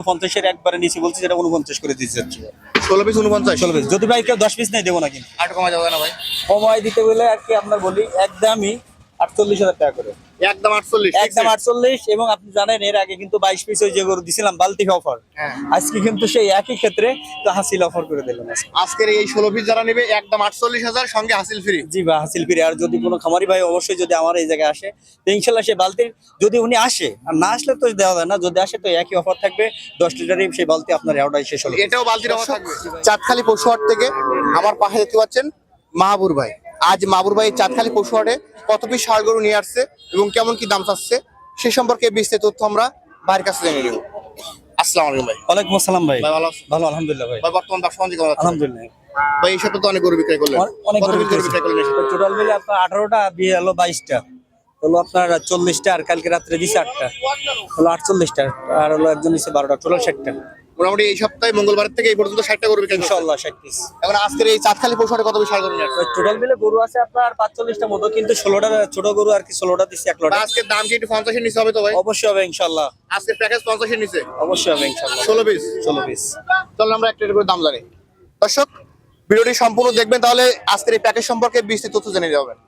পঞ্চাশের একবারে নিচে বলছি যেটা উনপঞ্চাশ করে দিতে যাচ্ছি ষোলো পিস উনপঞ্চাশ ষোলো পিস যদি ভাই কেউ দশ পিস নেই দেবো না কিন্তু। আট কমা যাবে না ভাই। কমাই দিতে বলে আর কি আপনার বলি একদমই আটচল্লিশ হাজার টাকা করে। একদম আটচল্লিশ। একদম আটচল্লিশ এবং আপনি জানেন এর আগে কিন্তু বাইশ পিস ওই যে গরু দিছিলাম বালতি অফার। হ্যাঁ। আজকে কিন্তু সেই একই ক্ষেত্রে তো হাসিল অফার করে দিলাম আজকে। আজকের এই ষোলো পিস যারা নেবে একদম আটচল্লিশ হাজার সঙ্গে হাসিল ফ্রি জি বা হাসিল ফিরে আর যদি কোনো খামারি ভাই অবশ্যই যদি আমার এই জায়গায় আসে তো ইনশাল্লাহ সে বালতির যদি উনি আসে আর না আসলে তো দেওয়া যায় না যদি আসে তো একই অফার থাকবে দশ লিটারই সেই বালতি আপনার এওটাই শেষ হলো। এটাও বালতির অভাব থাকবে। চাঁদখালি পশুহাট থেকে আমার পাশে দেখতে পাচ্ছেন মাহাবুর ভাই। আজ মাহাবুর ভাই চাঁদখালি পশুহাটে কত পিস ষাড় গরু নিয়ে আসছে এবং কেমন কি দাম চাচ্ছে সে সম্পর্কে বিস্তারিত তথ্য আমরা ভাইয়ের কাছে জেনে নেব। আসসালামু আলাইকুম ভাই। ওয়ালাইকুম আসসালাম ভাই। ভাই ভালো ভালো আলহামদুলিল্লাহ ভাই। ভাই বর্তমান ব্যবসা বাণিজ্য কেমন আলহামদুলিল্লাহ। ভাই এই সপ্তাহে তো অনেক গরু বিক্রয় করলেন। অনেক- অনেক গরু বিক্রয় করলেন টোটাল মিলে আপনার আঠারোটা বিয়ে হলো বাইশটা। হলো আপনার চল্লিশটা আর কালকে রাত্রে দিছে আটটা। হলো আটচল্লিশটা আর হলো একজন দিচ্ছে বারোটা টোটাল ষাটটা। মোটামুটি এই সপ্তাহে মঙ্গলবার থেকে এই পর্যন্ত ষাটটা গরু করছেন। ইনশাল্লাহ ষাট পিস এখন আজকের এই চাঁদখালি পশুহাটে কত ষাড় গরু টোটাল মিলে গরু আছে আপনার পাঁচচল্লিশটা মতো কিন্তু ষোলোটা ছোট গরু আর কি ষোলোটা দিচ্ছে এক লটে। আজকের দাম কি একটু পঞ্চাশের নিচে হবে তো ভাই? অবশ্যই হবে ইনশাল্লাহ। আজকের প্যাকেজ পঞ্চাশের নিচে? অবশ্যই হবে ইনশাল্লাহ। ষোলো পিস ষোলো পিস চলুন আমরা একটা করে দাম জানি। দর্শক ভিডিওটি সম্পূর্ণ দেখবেন তাহলে আজকের এই প্যাকেজ সম্পর্কে বিস্তৃত তথ্য জেনে যাবেন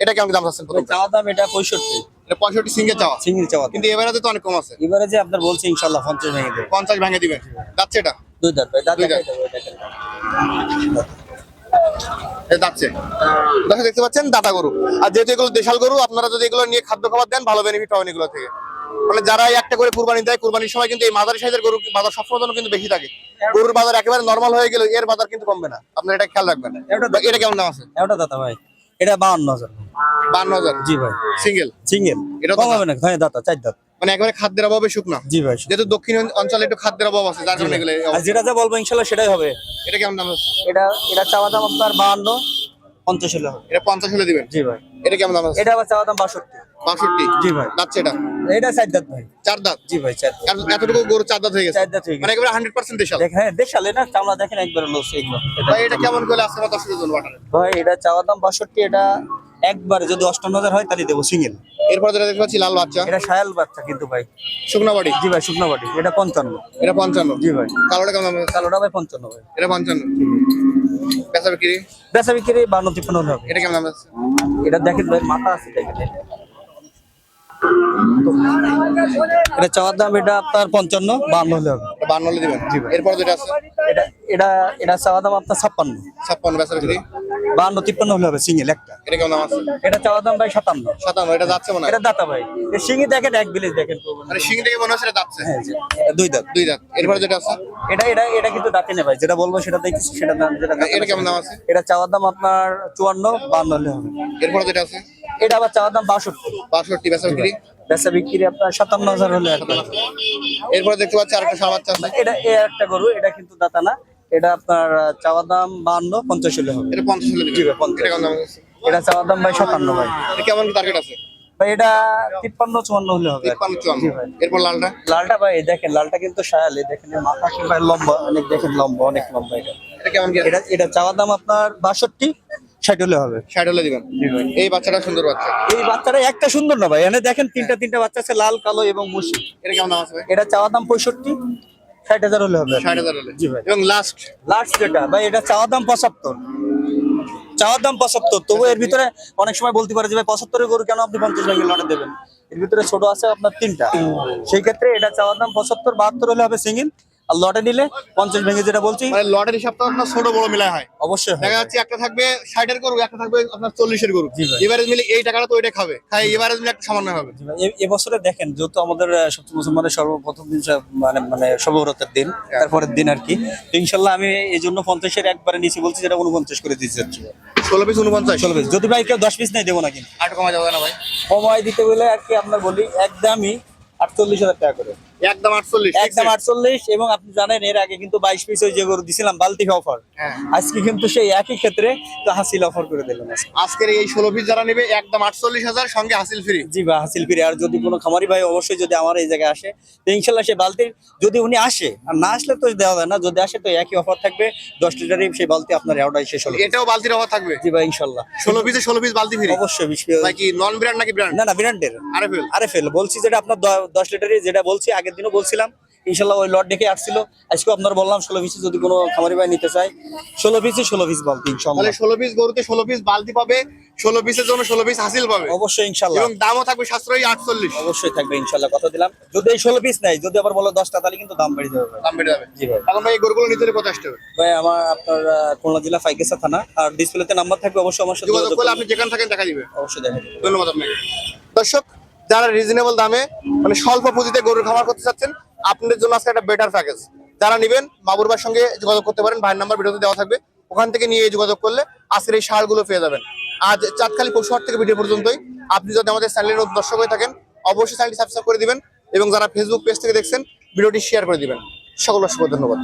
এটা কেমন দাম চাচ্ছেন প্রথমটা? দাম এটা পঁয়ষট্টি। পঁয়ষট্টি সিঙ্গেল চাওয়া। সিঙ্গেল চাওয়া। কিন্তু এবারে তো অনেক কম আছে। এবারে যে আপনার বলছে ইনশাল্লাহ পঞ্চাশ ভেঙে দেবে। পঞ্চাশ ভেঙে দিবেন যাচ্ছে এটা? দুই দাঁত ভাই যাচ্ছে। দেখতে পাচ্ছেন গরু। আর যেহেতু এগুলো দেশাল গরু আপনারা যদি এগুলো নিয়ে খাদ্য খাবার দেন ভালো বেনিফিট পাবেন এগুলো থেকে। মানে যারা একটা করে কুরবানি দেয় কুরবানির সময় কিন্তু এই মাদারি সাইজের গরু বাজার সবসময় জন্য কিন্তু বেশি থাকে। গরুর বাজার একেবারে নর্মাল হয়ে গেলে এর বাজার কিন্তু কমবে না। আপনারা এটা খেয়াল রাখবেন। এটা- এটা কেমন দাম আছে? এটা দাদা ভাই। এটা বাউন্ন হাজার। বান্ন হাজার? জি ভাই। সিঙ্গেল সিঙ্গেল এটা তো হবে না হ্যাঁ দাদা চার দাঁত মানে একেবারে খাদ্যের অভাবে শুকনা জি ভাই যেহেতু দক্ষিণ অঞ্চলে একটু খাদ্যের অভাব আছে যার কারণে এগুলো আর যেটা যা বলব ইনশাল্লাহ সেটাই হবে। এটা কেমন দাম আছে এটা এটা চাওয়া দাম আপনার বাউন্ন পঞ্চাশ হলে হবে। এটা পঞ্চাশ হলে দিবেন? জি ভাই। এটা কেমন দাম আছে এটা আবার চাওয়া দাম বাষট্টি। বাষট্টি। জি ভাই। যাচ্ছে এটা? এটা চার দাঁত ভাই। চার দাঁত? জি ভাই চার কারণ এতটুকু গরু চার দাঁত হয়ে গেছে। চার দাঁত হয়ে মানে একেবারে হান্ড্রেড পার্সেন্ট দেশাল। হ্যাঁ দেখালে না চামড়া দেখেন একবার লোস এগুলো। ভাই এটা কেমন করে আসছে দশ জন ভাই এটা চাওয়া দাম বাষট্টি এটা একবারে যদি অষ্টান্ন হাজার হয় তাহলে দেবো সিঙ্গেল এরপর যেটা দেখতে পাচ্ছি লাল বাচ্চা। এটা সায়াল বাচ্চা কিন্তু ভাই। শুকনা বাড়ি? জি ভাই শুকনো বাটি এটা পঞ্চান্ন। এটা পঞ্চান্ন। জি ভাই। কালোটা কেমন? কালোটা ভাই পঞ্চান্ন ভাই। এটা পঞ্চান্ন। বেচা বিক্রি? বেচা বিক্রি বান্ন তিপ্পান্ন হবে। এটা কেমন দাম আছে এটা দেখেন ভাই মাথা আছে দেখেন। এটা চাওয়ার দাম এটা আপনার পঞ্চান্ন বান্ন হলে হবে। বান্ন হলে দিবেন? এরপর যেটা আছে? এটা এটা এটা চাওয়া দাম আপনার ছাপ্পান্ন। ছাপ্পান্ন বেচা বিক্রি? বান্ন তিপ্পান্ন হলে হবে সিঙ্গেল একটা। এটা কেমন দাম আছে? এটা চাওয়া দাম ভাই সাতান্ন। সাতান্ন এটা যাচ্ছে মনে এটা দাতা ভাই। সিঙ্গি দেখেন এক দেখেন মানে শিং থেকে মনে হচ্ছে এটা যাচ্ছে হ্যাঁ দুই দাঁত। দুই দাঁত। এরপর যেটা আছে? এটা এটা এটা কিন্তু দাঁতে নেই ভাই। যেটা বলব সেটা দেখছি সেটা দাম যেটা এটা কেমন দাম আছে? এটা চাওয়ার দাম আপনার চুয়ান্ন বান্ন হলে হবে। এরপর যেটা আছে? এটা আবার চাওয়ার দাম বাষট্টি। বাষট্টি বেচা বিক্রি? বেচা বিক্রি আপনার সাতান্ন হাজার হলে আর। এরপর দেখতে পাচ্ছি আরেকটা সার বাচ্চা এটা এ একটা গরু এটা কিন্তু দাতা না। এটা আপনার চাওয়ার দাম বান্ন পঞ্চাশ হলে হবে। এটা পঞ্চাশ হলে দাম আছে? এটা চাওয়ার দাম ভাই সাতান্ন ভাই। এটা কেমন কি টার্গেট আছে? ভাই এটা তিপ্পান্ন চুয়ান্ন হলে হবে তিপ্পান্ন চুয়ান্ন। এরপর লালটা? লালটা ভাই দেখেন লালটা কিন্তু সায়াল দেখেন মাথা লম্বা অনেক দেখেন লম্বা অনেক লম্বা এটা। এটা কেমন এটা এটা চাওয়ার দাম আপনার বাষট্টি। ষাট হলে হবে। ষাট হলে দিবেন। এই বাচ্চাটা সুন্দর বাচ্চা। এই বাচ্চাটা একটা সুন্দর না ভাই? এখানে দেখেন তিনটা তিনটা বাচ্চা আছে লাল কালো এবং মুশি এটা কেমন দাম আছে ভাই? এটা চাওয়া দাম পঁয়ষট্টি ষাট হাজার হলে হবে। ষাট হাজার হলে। জি ভাই। এবং লাস্ট লাস্ট যেটা ভাই এটা চাওয়া দাম পঁচাত্তর। চাওয়ার দাম পঁচাত্তর। তবু এর ভিতরে অনেক সময় বলতে পারে যে ভাই পঁচাত্তরের গরু কেন আপনি পঞ্চাশ ভেঙে লটে দেবেন? এর ভিতরে ছোট আছে আপনার তিনটা। সেই ক্ষেত্রে এটা চাওয়ার দাম পঁচাত্তর বাহাত্তর হলে হবে সিঙ্গেল আর লটে নিলে পঞ্চাশ ভেঙে যেটা বলছি মানে লটের হিসাব তো আপনার ছোট বড় মিলায় হয়। অবশ্যই। দেখা যাচ্ছে একটা থাকবে ষাটের গরু একটা থাকবে আপনার চল্লিশের গরু। এবারে মিলে এই টাকাটা তো ওইটা খাবে। খাই এবারে মিলে একটা সামান্য হবে। এবছরে দেখেন যেহেতু আমাদের সবচেয়ে মুসলমানের সর্বপ্রথম দিন সব- মানে মানে সর্বরতের দিন তারপরের দিন আর কি। তো ইনশাল্লাহ আমি এই জন্য পঞ্চাশের একবারে নিচে বলছি যেটা উনপঞ্চাশ করে দিতে যাচ্ছি ষোলো পিস উনপঞ্চাশ। ষোলো পিস। যদি ভাই কেউ দশ পিস নেই দেবো না কিন্তু। আট কমা যাবে না ভাই। সময় দিতে বলে আর কি আপনার বলি একদমই আটচল্লিশ হাজার টাকা করে। একদম আটচল্লিশ একদম আটচল্লিশ এবং আপনি জানেন এর আগে কিন্তু বাইশ পিস ওই যে গরু দিছিলাম বালতি অফার হ্যাঁ। আজকে কিন্তু সেই একই ক্ষেত্রে তো হাসিল অফার করে দিলাম আজকের এই ষোলো পিস যারা নেবে একদম আটচল্লিশ হাজার সঙ্গে হাসিল ফ্রি জি বা হাসিল ফিরে আর যদি কোনো খামারি ভাই অবশ্যই যদি আমার এই জায়গায় আসে তো ইনশাল্লাহ সে বালতির যদি উনি আসে আর না আসলে তো দেওয়া যায় না যদি আসে তো একই অফার থাকবে দশ লিটারই সেই বালতি আপনার শেষ হলো। এটাও বালতির অভাব থাকবে? জি ভাই ইনশাল্লাহ। ষোলো পিসে ষোলো পিস বালতি ফ্রি অবশ্যই বিশ ভাই কি নন ব্র্যান্ড নাকি ব্র্যান্ড না না ব্র্যান্ডের আরে ফেল বলছি যেটা আপনার দশ লিটারই যেটা বলছি আগের দিনও বলছিলাম ইনশাল্লাহ ওই লট দেখে আসছিল। আজকে আপনার বললাম ষোলো পিসে যদি কোনো খামারি ভাই নিতে চায় ষোলো পিসে ষোলো পিস বলতে ইনশাল্লাহ। ষোলো পিস গরুতে ষোলো পিস বালতি পাবে ষোলো পিসের জন্য ষোলো পিস হাসিল পাবে। অবশ্যই ইনশাল্লাহ। এবং দামও থাকবে সাশ্রয়ী আটচল্লিশ। অবশ্যই থাকবে ইনশাল্লাহ কথা দিলাম। যদি এই ষোলো পিস নেয় যদি আবার বলো দশটা তাহলে কিন্তু দাম বেড়ে যাবে। দাম বেড়ে যাবে। জি ভাই। এখন ভাই এই গরুগুলো নিতে কত আসতে হবে ভাই আমার আপনার খুলনা জেলা ফাইকেসা থানা আর ডিসপ্লেতে নাম্বার থাকবে অবশ্যই আমার সাথে যোগাযোগ করলে আপনি যেখানে থাকেন দেখা দিবে অবশ্যই দেখা যাবে ধন্যবাদ আপনাকে। দর্শক যারা রিজনেবল দামে মানে স্বল্প পুঁজিতে গরুর খামার করতে চাচ্ছেন, আপনাদের জন্য আজকে একটা বেটার প্যাকেজ যারা নেবেন ভাইয়ের সঙ্গে যোগাযোগ করতে পারেন, ভাইয়ের নাম্বার ভিডিওতে দেওয়া থাকবে। ওখান থেকে নিয়ে যোগাযোগ করলে আজকের এই সারগুলো পেয়ে যাবেন। আজ চাঁদখালি পশুহাট থেকে ভিডিও পর্যন্তই। আপনি যদি আমাদের চ্যানেলের দর্শক হয়ে থাকেন, অবশ্যই চ্যানেলটি সাবস্ক্রাইব করে দিবেন এবং যারা ফেসবুক পেজ থেকে দেখছেন, ভিডিওটি শেয়ার করে দিবেন। সকল অসংখ্য ধন্যবাদ।